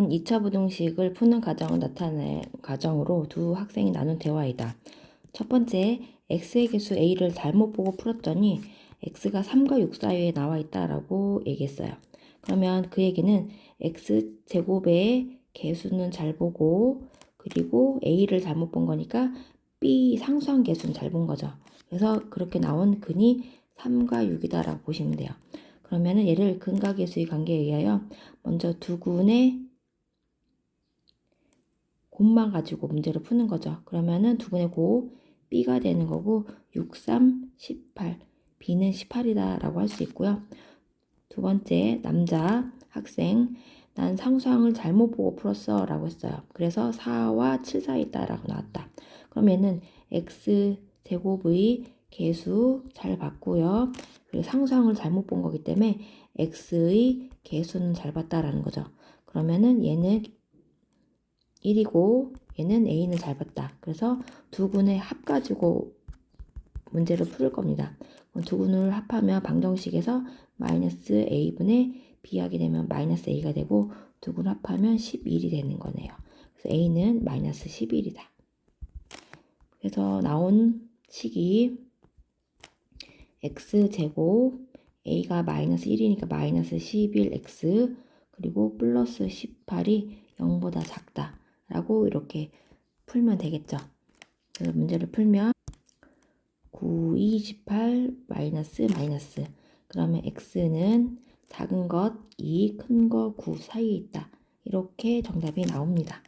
이것은 2차 부등식을 푸는 과정을 나타낸 과정으로 두 학생이 나눈 대화이다. 첫 번째, x의 개수 a를 잘못 보고 풀었더니 x가 3과 6 사이에 나와 있다라고 얘기했어요. 그러면 그 얘기는 x 제곱의 개수는 잘 보고 그리고 a를 잘못 본 거니까 b 상수한 개수는 잘 본 거죠. 그래서 그렇게 나온 근이 3과 6이다라고 보시면 돼요. 그러면은 얘를 근과 계수의 관계에 의하여 먼저 두 군의 곱만 가지고 문제를 푸는 거죠. 그러면은 두 군의 곱 b가 되는 거고 6, 3, 18 b는 18이다 라고 할 수 있고요. 두 번째 남자 학생 난 상수항을 잘못 보고 풀었어 라고 했어요. 그래서 4와 7 사이 있다라고 나왔다. 얘는 x 제곱의 개수 잘 봤고요. 그리고 상수항을 잘못 본 거기 때문에 x의 개수는 잘 봤다라는 거죠. 그러면은 얘는 1이고 얘는 a는 잘 봤다. 그래서 두 군의 합 가지고 문제를 풀 겁니다. 두 군을 합하면 방정식에서 마이너스 a분의 b 하게 되면 마이너스 a가 되고 두 군 합하면 11이 되는 거네요. 그래서 a는 마이너스 11이다. 그래서 나온 식이 x제곱 a가 마이너스 1이니까 마이너스 11x 그리고 플러스 18이 0보다 작다 라고 이렇게 풀면 되겠죠. 그래서 문제를 풀면 9, 2, 18 마이너스 마이너스 그러면 x는 작은 것 2, 큰 거 9 사이에 있다. 이렇게 정답이 나옵니다.